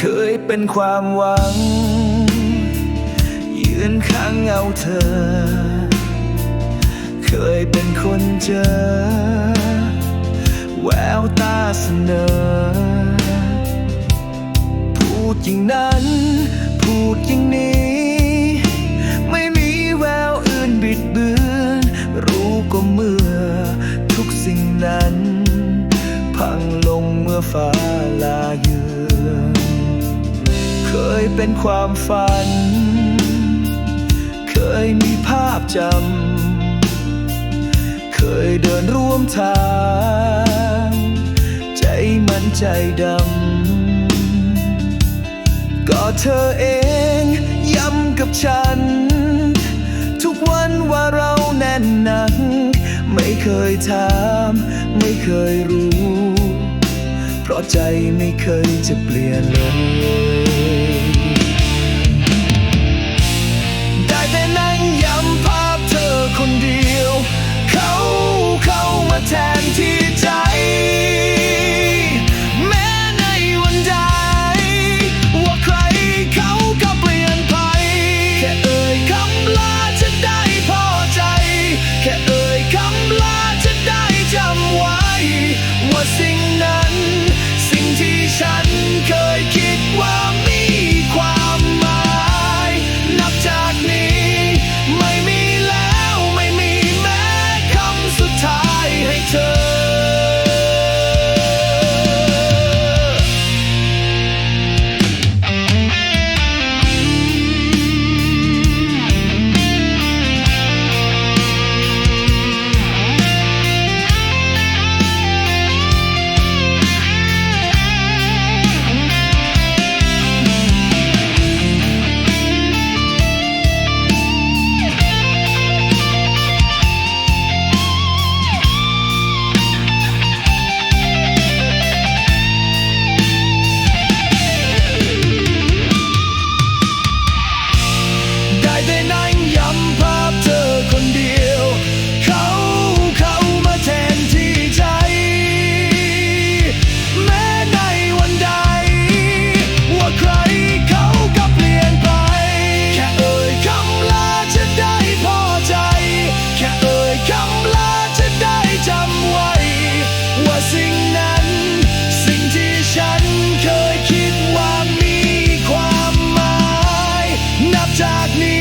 เป็นความหวัง ยืนข้างเงาเธอ เคยเป็นคนเจอ แววตาเสนอ พูดอย่างนั้น พูดอย่างนี้ ไม่มีแววอื่นบิดเบือนรู้ก็เมื่อทุกสิ่งนั้น พังลงเมื่อฟ้า เคยเป็นความฝัน เคยมีภาพจำ เคยเดินร่วมทาง ใจมันใจดำ ก็เธอเองย้ำกับฉัน ทุกวันว่าเราแน่นหนัก ไม่เคยถาม ไม่เคยรู้ เพราะใจไม่เคยจะเปลี่ยนเลย darkness.